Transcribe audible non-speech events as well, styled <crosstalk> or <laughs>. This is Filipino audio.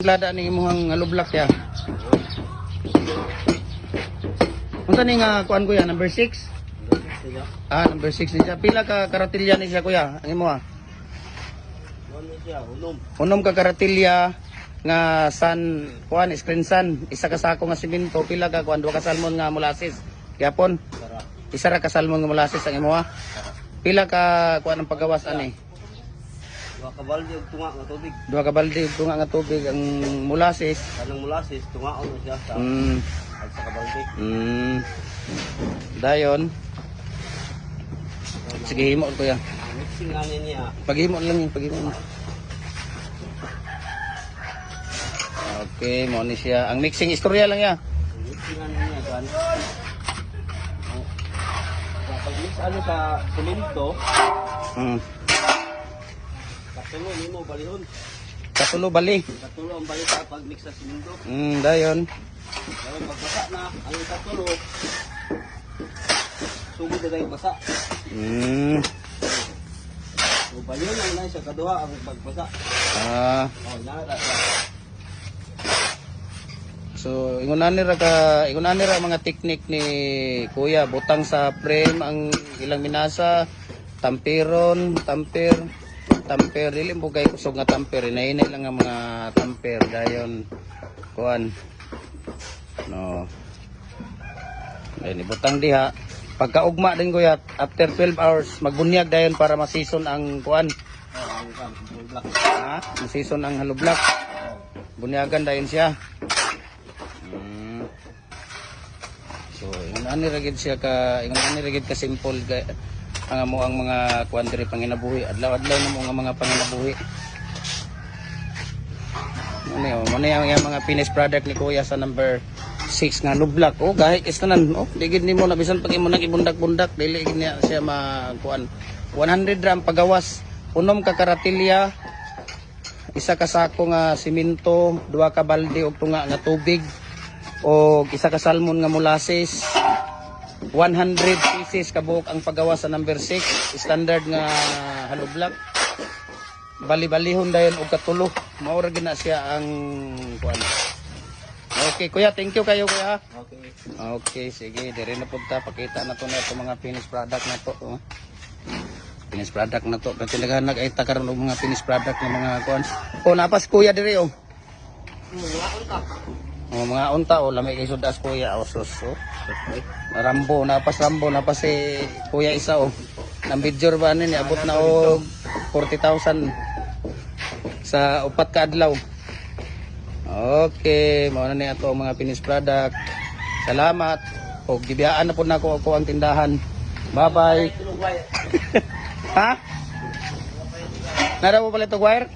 Lada ni imong halublak ya. Unsa ni nga kuan kuya number 6? Ah, number 6 ni siya. Pila ka karatilya ni siya kuya? Ang imo ah. Unom. Ka karatilya nga san kuan screen sun isa ka sako nga simento pila ka kuan duha ka salmon nga molasses gyapon isa ra ka salmon nga molasses ang imo ah. Pila ka kuan ang paggawas ani? Mga kabaldi og tunga nga tubig. Duha ka balde ug tunga nga tubig ang molasses. Kanang molasses, tungaon na siya sa, Mm. at sa kabaldi. Mm. Dayon. Sige, himo ko. Ang mixing nga niya, Paghimo lang yun, paghimo. mo. Okay, mo ni siya. Ang mixing istorya lang ya. mixing nga niya, kan. Ang- Kapag mix ano sa semento, Mm. Katulo nimo balihon. Katulo bali. Katulo ang balita pag mix sa semento. Mm, dayon. Pero pag basa na, ang katulo, sugod na basa. Mm. So, balihon lang na siya kaduha ang pagbasa. Ah, Oh, nara. so ingunan nira ka, ingunan nira mga teknik ni Kuya, butang sa frame ang ilang minasa, tampiron, tamper, tamper, dili mo kay kusog nga tamper, inainay lang ang mga tamper dayon kuan. No. Ayun, ibutang diha. Pagkaugma din kuya, after 12 hours, magbunyag dayon para masison ang kuan. Ha? Masison ang halublak. Oh. Bunyagan dayon siya. Mm. So, ingon ani ra gid siya ka, ingon ani ra gid ka simple ga ang mo ang mga kuan diri panginabuhi. Adlaw-adlaw na mo nga mga panginabuhi. Ano yun, ano yung, mga finished product ni Kuya sa number 6 nga lublak. Oh, gahit is tanan. Oh, digid nimo na bisan pag imo nang ibundak-bundak, dili niya siya makuan. 100 gram pagawas, unom ka karatilya, isa ka sako nga simento, duha ka balde og tunga nga tubig, o isa ka salmon nga molasses. 100 pieces kabuok ang paggawa sa number 6, standard nga halublak. Bali-balihon dayon og katulo. Mao ra gid na siya ang kuan. Okay, kuya, thank you kayo kuya. Okay. Okay, sige, dire na punta pakita na to na itong mga finished product na to. Oh. Finished product na to. Kasi naghanag ay takaroon og mga finished product ng mga kuan. Oh, napas kuya dire oh. Oh, mga unta oh, lamay kay sudas kuya oh, sus. Oh. Rambo, napas Rambo, napas si kuya isa oh. Nang video ba ni abot na og 40,000 sa upat ka adlaw. Okay, mao na ni ato mga finished product. Salamat. O gibiyaan na po na ako ang tindahan. Bye-bye. <laughs> ha? Nara mo pala ito, wire?